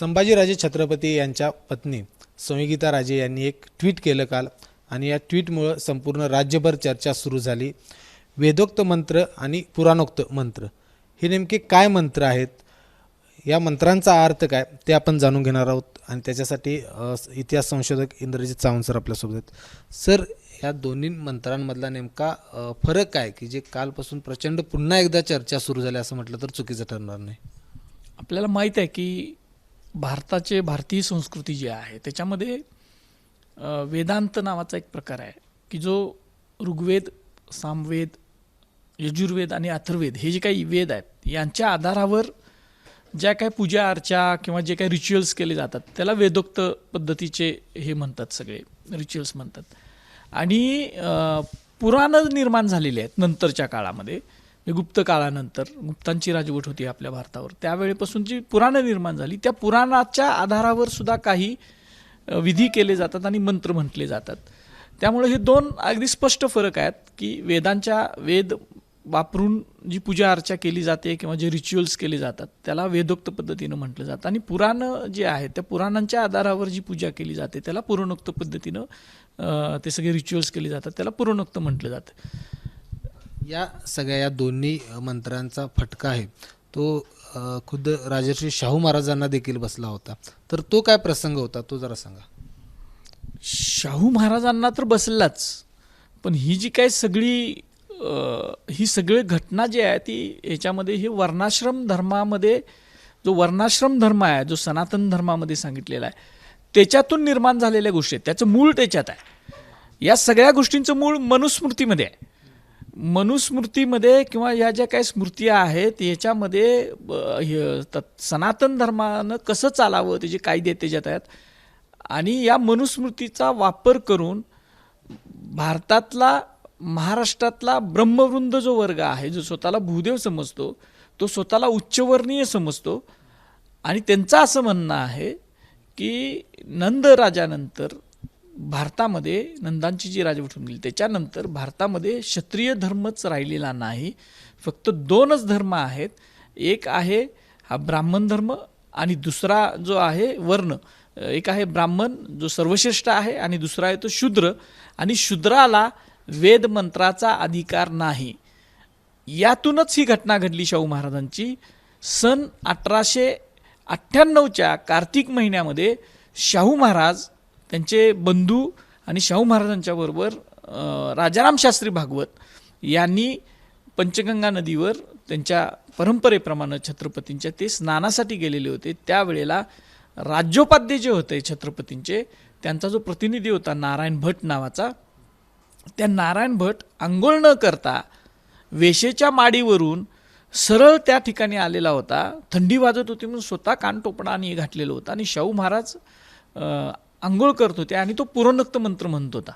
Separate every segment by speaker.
Speaker 1: संभाजीराजे छत्रपती यांच्या पत्नी संयोगिता राजे यांनी एक ट्विट केलं काल. आणि या ट्विटमुळं संपूर्ण राज्यभर चर्चा सुरू झाली. वेदोक्त मंत्र आणि पुराणोक्त मंत्र. हे नेमके काय मंत्र आहेत? या मंत्रांचा अर्थ काय? ते आपण जाणून घेणार आहोत. आणि त्याच्यासाठी इतिहास संशोधक इंद्रजित सावंत सर आपल्यासोबत आहेत. सर या दोन्ही मंत्रांमधला नेमका फरक काय? की जे कालपासून प्रचंड पुन्हा एकदा चर्चा सुरू झाली असं म्हटलं तर चुकीचं ठरणार नाही.
Speaker 2: आपल्याला माहीत आहे की भारताचे भारतीय संस्कृती जी आहे त्याच्यामध्ये वेदांत नावाचा एक प्रकार आहे की जो ऋग्वेद सामवेद यजुर्वेद आणि अथर्वेद हे जे काही वेद आहेत यांच्या आधारावर ज्या काही पूजा अर्चा किंवा जे काही रिच्युअल्स केले जातात त्याला वेदोक्त पद्धतीचे हे म्हणतात सगळे रिच्युअल्स म्हणतात. आणि पुराणं निर्माण झालेले आहेत नंतरच्या काळामध्ये गुप्त काळानंतर गुप्तांची राजवट होती आपल्या भारतावर. त्यावेळेपासून जी पुराणं निर्माण झाली त्या पुराणाच्या आधारावर सुद्धा काही विधी केले जातात आणि मंत्र म्हटले जातात. त्यामुळे हे दोन अगदी स्पष्ट फरक आहेत की वेदांच्या वेद वापरून जी पूजा अर्चा केली जाते किंवा जे रिच्युअल्स केले जातात त्याला वेदोक्त पद्धतीनं म्हटलं जातं. आणि पुराणं जे आहे त्या पुराणांच्या आधारावर जी पूजा केली जाते त्याला पुरोणोक्त पद्धतीनं ते सगळे रिच्युअल्स केले जातात त्याला पुरोणोक्त म्हटलं जातं.
Speaker 1: या सगळ्या या दोन्ही मंत्र्यांचा फटका आहे. तो खुद्द राजर्षी शाहू महाराजांना देखील बसला होता. तर तो काय प्रसंग होता तो जरा सांगा.
Speaker 2: शाहू महाराजांना तर बसलाच. पण ही जी काय सगळी ही सगळी घटना जी आहे ती याच्यामध्ये हे वर्णाश्रम धर्मामध्ये जो वर्णाश्रम धर्म आहे जो सनातन धर्मामध्ये सांगितलेला आहे त्याच्यातून निर्माण झालेल्या गोष्टी आहेत. त्याचं मूळ त्याच्यात आहे. या सगळ्या गोष्टींचं मूळ मनुस्मृतीमध्ये आहे. मनुस्मृतीमध्ये किंवा या ज्या काही स्मृती आहेत याच्यामध्ये सनातन धर्मानं कसं चालावं त्याचे कायदे त्याच्यात आहेत. आणि या मनुस्मृतीचा वापर करून भारतातला महाराष्ट्रातला ब्रह्मवृंद जो वर्ग आहे जो स्वतःला भूदेव समजतो तो स्वतःला उच्चवर्णीय समजतो. आणि त्यांचं असं म्हणणं आहे की नंद राजानंतर भारतामध्ये नंदांची जी राजवट होऊन गेली त्याच्यानंतर भारतामध्ये क्षत्रिय धर्मच राहिलेला नाही. फक्त दोनच धर्म आहेत. एक आहे हा ब्राह्मण धर्म आणि दुसरा जो आहे वर्ण. एक आहे ब्राह्मण जो सर्वश्रेष्ठ आहे आणि दुसरा आहे तो शूद्र. आणि शूद्राला वेद मंत्राचा अधिकार नाही. यातूनच ही घटना घडली शाहू महाराजांची. सन अठराशे अठ्ठ्याण्णवच्या कार्तिक महिन्यामध्ये शाहू महाराज त्यांचे बंधू आणि शाहू महाराजांच्या बरोबर राजाराम शास्त्री भागवत यांनी पंचगंगा नदीवर त्यांच्या परंपरेप्रमाणे छत्रपतींच्या ते स्नानासाठी गेलेले होते. त्यावेळेला राज्योपाध्ये जे होते छत्रपतींचे त्यांचा जो प्रतिनिधी होता नारायण भट नावाचा त्या नारायण भट आंघोळ न करता वेशेच्या माडीवरून सरळ त्या ठिकाणी आलेला होता. थंडी वाजत होती म्हणून स्वतः कानटोपणाने आणि हे घातलेलं होतं. आणि शाहू महाराज आंघोळ करत होते आणि तो पुरोनक्त मंत्र म्हणत होता.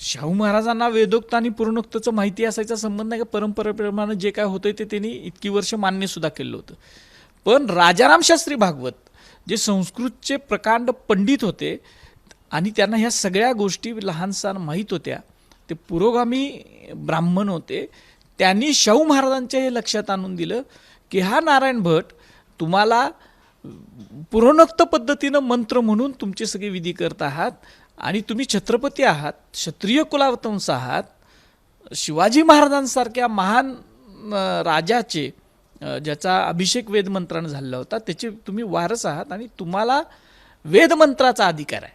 Speaker 2: शाहू महाराजांना वेदोक्त आणि पूर्णोक्तचं माहिती असायचा संबंध नाही का? परंपरेप्रमाणे जे काय होतं ते त्यांनी इतकी वर्ष मान्यसुद्धा केलं होतं. पण राजाराम शास्त्री भागवत जे संस्कृतचे प्रकांड पंडित होते आणि त्यांना ह्या सगळ्या गोष्टी लहानसहान माहीत होत्या ते पुरोगामी ब्राह्मण होते त्यांनी शाहू महाराजांच्या हे लक्षात आणून दिलं की हा नारायण भट तुम्हाला पुरोनक्त पद्धतीनं मंत्र म्हणून तुमचे सगळे विधी करत आहात आणि तुम्ही छत्रपती आहात क्षत्रिय कुलावतंस आहात शिवाजी महाराजांसारख्या महान राजाचे ज्याचा अभिषेक वेदमंत्रानं झालेला होता त्याचे तुम्ही वारस आहात आणि तुम्हाला वेदमंत्राचा अधिकार आहे.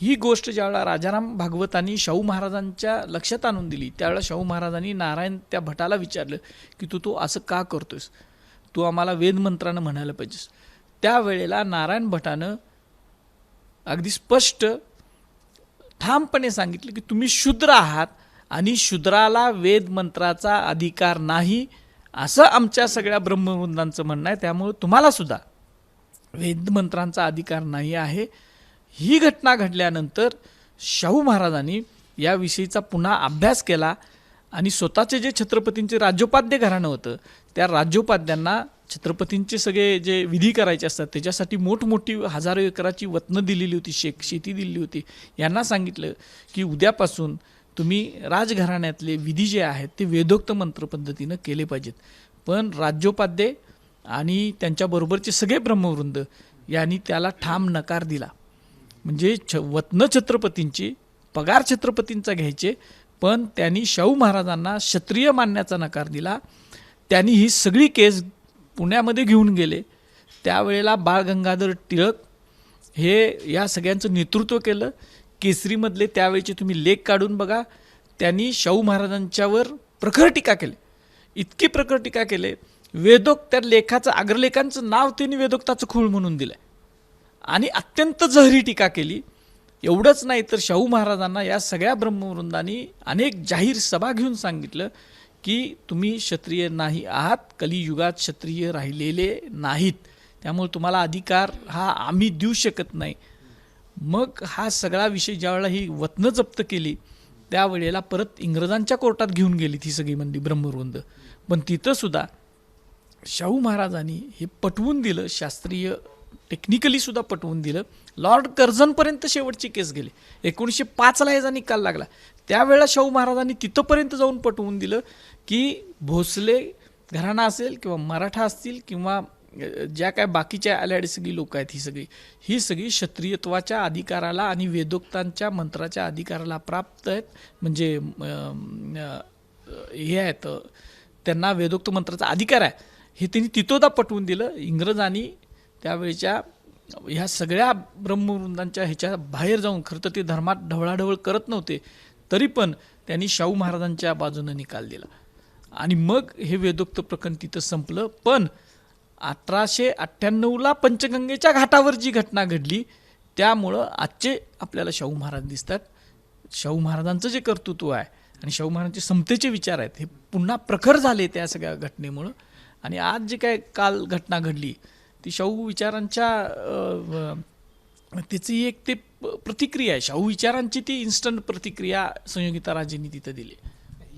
Speaker 2: ही गोष्ट ज्यावेळेला राजाराम भागवतांनी शाहू महाराजांच्या लक्षात आणून दिली त्यावेळेला शाहू महाराजांनी नारायण त्या भटाला विचारलं की तू तो असं का करतोयस? तू आम्हाला वेदमंत्रानं म्हणायला पाहिजेस. त्यावेळेला नारायण भटानं अगदी स्पष्ट ठामपणे सांगितलं की तुम्ही शूद्र आहात आणि शूद्राला वेदमंत्राचा अधिकार नाही असं आमच्या सगळ्या ब्रह्मवृंदांचं म्हणणं आहे. त्यामुळे तुम्हाला सुद्धा अधिकार नाही आहे. ही घटना घडल्यानंतर शाहू महाराजांनी याविषयीचा पुन्हा अभ्यास केला. आणि स्वतःचे जे छत्रपतींचे राज्योपाध्य घराणं होतं त्या राज्योपाध्यांना छत्रपतींचे सगळे जे विधी करायचे असतात त्याच्यासाठी मोठमोठी हजारो एकराची वतनं दिलेली होती शेक शेती दिलेली होती. यांना सांगितलं की उद्यापासून तुम्ही राजघराण्यातले विधी जे आहेत ते वेदोक्त मंत्र पद्धतीनं केले पाहिजेत. पण राज्योपाध्ये आणि त्यांच्याबरोबरचे सगळे ब्रह्मवृंद यांनी त्याला ठाम नकार दिला. म्हणजे छ वतन छत्रपतींची पगार छत्रपतींचा घ्यायचे पण त्यांनी शाहू महाराजांना क्षत्रिय मानण्याचा नकार दिला. त्यांनी ही सगळी केस पुण्यामध्ये घेऊन गेले. त्यावेळेला बाळ गंगाधर टिळक हे या सगळ्यांचं नेतृत्व केलं. केसरीमधले त्यावेळेचे तुम्ही लेख काढून बघा. त्यांनी शाहू महाराजांच्यावर प्रखर टीका केली. इतकी प्रखर टीका केले. वेदोक्त त्या लेखाचं अग्रलेखांचं नाव त्यांनी वेदोक्ताचं खूळ म्हणून दिलं आणि अत्यंत जहरी टीका केली. एवढंच नाही तर शाहू महाराजांना या सगळ्या ब्रह्मवृंदांनी अनेक जाहीर सभा घेऊन सांगितलं की तुम्ही क्षत्रिय नाही आहात कलियुगात क्षत्रिय राहिलेले नाहीत. त्यामुळे तुम्हाला अधिकार हा आम्ही देऊ शकत नाही. मग हा सगळा विषय ज्यावेळेला ही वतनं जप्त केली त्यावेळेला परत इंग्रजांच्या कोर्टात घेऊन गेली ती सगळी मंदी ब्रह्मवृंद. पण तिथंसुद्धा शाहू महाराजांनी हे पटवून दिलं शास्त्रीय टेक्निकली सुद्धा पटवून दिलं. लॉर्ड कर्झनपर्यंत शेवटची केस गेली. एकोणीसशे पाचला याचा निकाल लागला. त्यावेळेला शाहू महाराजांनी तिथंपर्यंत जाऊन पटवून दिलं की भोसले घराणा असेल किंवा मराठा असतील किंवा ज्या काय बाकीच्या आल्याडी सगळी लोक आहेत ही सगळी ही सगळी क्षत्रियत्वाच्या अधिकाराला आणि वेदोक्तांच्या मंत्राच्या अधिकाराला प्राप्त आहेत. म्हणजे हे आहेत त्यांना वेदोक्त मंत्राचा अधिकार आहे. हे त्यांनी तितोदा पटवून दिलं. इंग्रजांनी त्यावेळच्या ह्या सगळ्या ब्रह्मवृंदांच्या ह्याच्या बाहेर जाऊन खरं तर ते धर्मात ढवळाढवळ करत नव्हते तरी पण त्यांनी शाहू महाराजांच्या बाजूनं निकाल दिला. आणि मग हे वेदोक्त प्रकरण तिथं संपलं. पण अठराशे अठ्ठ्याण्णवला पंचगंगेच्या घाटावर जी घटना घडली त्यामुळं आजचे आपल्याला शाहू महाराज दिसतात. शाहू महाराजांचं जे कर्तृत्व आहे आणि शाहू महाराजांचे समतेचे विचार आहेत हे पुन्हा प्रखर झाले त्या सगळ्या घटनेमुळं. आणि आज जे काय काल घटना घडली ती शाहू विचारांच्या त्याची एक ते प्रतिक्रिया आहे. शाहू विचारांची ती इन्स्टंट प्रतिक्रिया संयोगिता राजेंनी तिथं दिली.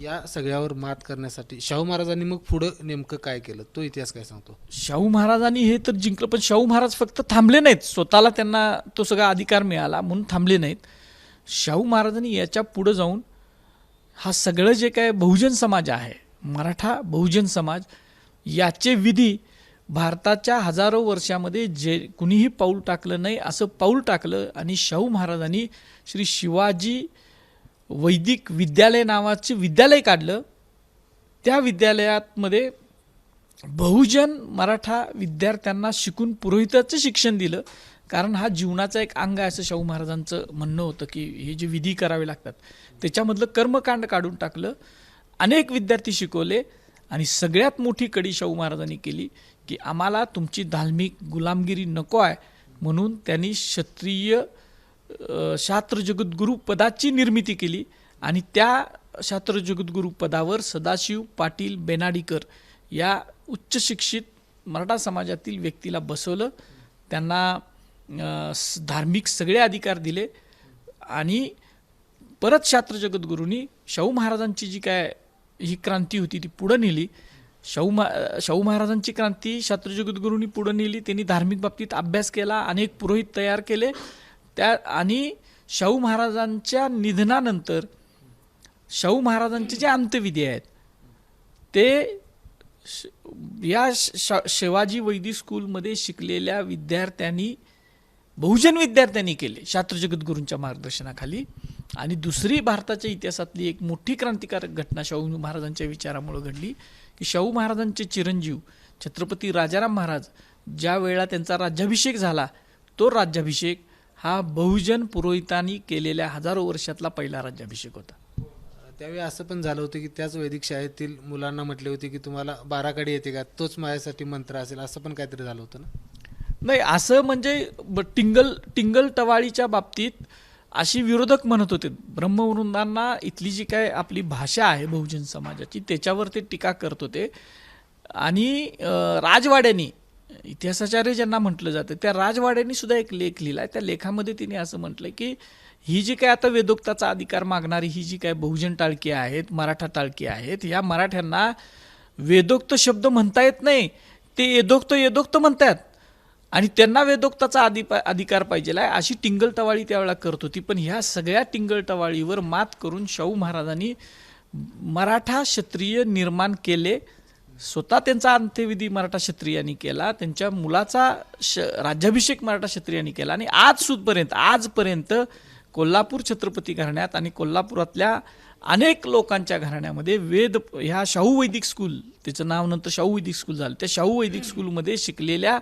Speaker 1: या सगळ्यावर मात करण्यासाठी शाहू महाराजांनी मग पुढं नेमकं काय केलं? तो इतिहास काय सांगतो?
Speaker 2: शाहू महाराजांनी हे तर जिंकलं पण शाहू महाराज फक्त थांबले नाहीत. स्वतःला त्यांना तो सगळा अधिकार मिळाला म्हणून थांबले नाहीत. शाहू महाराजांनी याच्या पुढं जाऊन हा सगळं जे काय बहुजन समाज आहे मराठा बहुजन समाज याचे विधी भारताच्या हजारो वर्षामध्ये जे कुणीही पाऊल टाकलं नाही असं पाऊल टाकलं आणि शाहू महाराजांनी श्री शिवाजी वैदिक विद्यालय नावाचे विद्यालय काढलं. त्या विद्यालयातमध्ये बहुजन मराठा विद्यार्थ्यांना शिकून पुरोहिताचं शिक्षण दिलं. कारण हा जीवनाचा एक अंग आहे असं शाहू महाराजांचं म्हणणं होतं की हे जे विधी करावे लागतात. त्याच्यामधलं कर्मकांड काढून टाकलं. अनेक विद्यार्थी शिकवले आणि सगळ्यात मोठी कडी शाहू महाराजांनी केली. की आम्हाला तुमची धार्मिक गुलामगिरी नको आहे म्हणून त्यांनी क्षत्रिय शास्त्रजगद्गुरू शास्त्र पदाची निर्मिती केली आणि त्या शास्त्रजगद्गुरू पदावर सदाशिव पाटील बेनाडीकर या उच्चशिक्षित मराठा समाजातील व्यक्तीला बसवलं. त्यांना धार्मिक सगळे अधिकार दिले आणि परत शास्त्रजगद्गुरूंनी शाहू महाराजांची जी काय ही क्रांती होती ती पुढं नेली. शाहू मा शाहू महाराजांची क्रांती शास्त्र जगद्गुरूंनी पुढं नेली त्यांनी धार्मिक बाबतीत अभ्यास केला अनेक पुरोहित तयार केले. त्या आणि शाहू महाराजांच्या निधनानंतर शाहू महाराजांचे जे अंत्यविधी आहेत ते श- या श- शिवाजी वैदी स्कूलमध्ये शिकलेल्या विद्यार्थ्यांनी बहुजन विद्यार्थ्यांनी केले शास्त्र जगद्गुरूंच्या मार्गदर्शनाखाली. आणि दुसरी भारताच्या इतिहासातली एक मोठी क्रांतिकारक घटना शाहू महाराजांच्या विचारामुळे घडली. की शाहू महाराजांचे चिरंजीव छत्रपती राजाराम महाराज ज्या वेळेला त्यांचा राज्याभिषेक झाला तो राज्याभिषेक हा बहुजन पुरोहितांनी केलेल्या हजारो वर्षातला पहिला राज्याभिषेक होता.
Speaker 1: त्यावेळी असं पण झालं होतं की त्याच वैदिक शाळेतील मुलांना म्हटले होते की तुम्हाला बाराकडे येते का? तोच माझ्यासाठी मंत्र असेल असं पण काहीतरी झालं होतं ना?
Speaker 2: नाही असं म्हणजे ब- टिंगल टिंगल टवाळीच्या बाबतीत अशी विरोधक म्हणत होते. ब्रह्मवृंदांना इथली जी काय आपली भाषा आहे बहुजन समाजाची त्याच्यावर ते टीका करत होते. आणि राजवाड्यांनी इतिहासाचार्य ज्यांना म्हटलं जातं त्या राजवाड्यांनी सुद्धा एक लेख लिहिलाय. त्या लेखामध्ये तिने असं म्हटलं की ही जी काय आता वेदोक्ताचा अधिकार मागणारी ही जी काय बहुजन टाळकी आहेत मराठा टाळकी आहेत या मराठ्यांना वेदोक्त शब्द म्हणता येत नाही. ते येदोक्त येदोक्त म्हणतात आणि त्यांना वेदोक्ताचा अधि अधिकार पाहिजे आहे. अशी टिंगल टवाळी त्यावेळेला करत होती. पण ह्या सगळ्या टिंगल टवाळीवर मात करून शाहू महाराजांनी मराठा क्षत्रिय निर्माण केले. स्वतः त्यांचा अंत्यविधी मराठा क्षत्रियांनी केला. त्यांच्या मुलाचा श राज्याभिषेक मराठा क्षत्रियांनी केला. आणि आज सुद्धापर्यंत आजपर्यंत कोल्हापूर छत्रपती घराण्यात आणि कोल्हापुरातल्या अनेक लोकांच्या घराण्यामध्ये वेद ह्या शाहू वैदिक स्कूल त्याचं नाव नंतर शाहू वैदिक स्कूल झालं. त्या शाहू वैदिक स्कूलमध्ये शिकलेल्या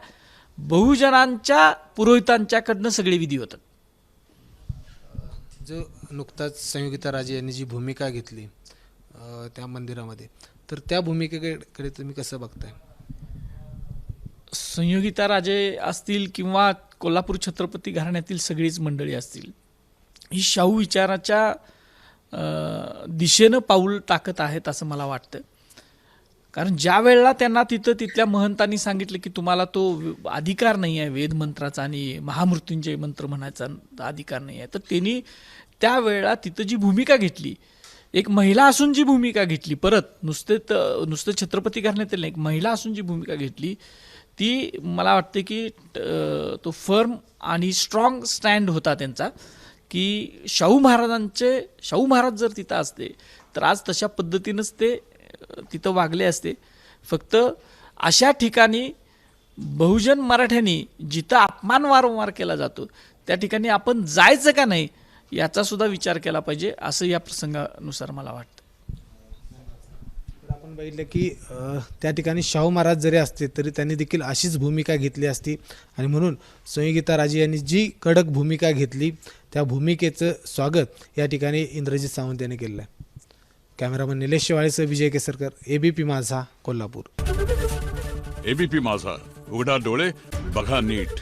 Speaker 2: बहुजनांच्या पुरोहितांच्याकडनं सगळे विधी होतात.
Speaker 1: जो नुकताच संयोगिता राजे यांनी जी भूमिका घेतली त्या मंदिरामध्ये तर त्या भूमिकेकडे तुम्ही कसं बघताय?
Speaker 2: संयोगिता राजे असतील किंवा कोल्हापूर छत्रपती घराण्यातील सगळीच मंडळी असतील ही शाहू विचाराच्या दिशेनं पाऊल टाकत आहेत असं मला वाटतं. कारण ज्या वेळेला त्यांना तिथं तिथल्या महंतांनी सांगितलं की तुम्हाला तो अधिकार नाही आहे वेद मंत्राचा आणि महामृत्युंजय मंत्र म्हणायचा अधिकार नाही आहे तर त्यांनी त्यावेळेला तिथं जी भूमिका घेतली एक महिला असून जी भूमिका घेतली परत नुसते त- नुसतं छत्रपती करण्यात नाही एक महिला असून जी भूमिका घेतली ती मला वाटते की तो फर्म आणि स्ट्रॉंग स्टँड होता त्यांचा की शाहू महाराजांचे शाहू महाराज जर तिथं असते तर आज तशा पद्धतीनंच ते तिथं वागले असते. फक्त अशा ठिकाणी बहुजन मराठ्यांनी जिथं अपमान वारंवार केला जातो त्या ठिकाणी आपण जायचं का नाही याचा सुद्धा विचार केला पाहिजे असं या प्रसंगानुसार मला वाटतं.
Speaker 1: आपण बघितलं की त्या ठिकाणी शाहू महाराज जरी असते तरी त्यांनी देखील अशीच भूमिका घेतली असती. आणि म्हणून संयोगिता राजे यांनी जी कडक भूमिका घेतली त्या भूमिकेचं स्वागत या ठिकाणी इंद्रजित सावंत यांनी केलेलं आहे. कॅमेरामन निलेश शिवाळेसह विजय केसरकर एबीपी माझा कोल्हापूर.
Speaker 3: एबीपी माझा उघडा डोळे बघा नीट.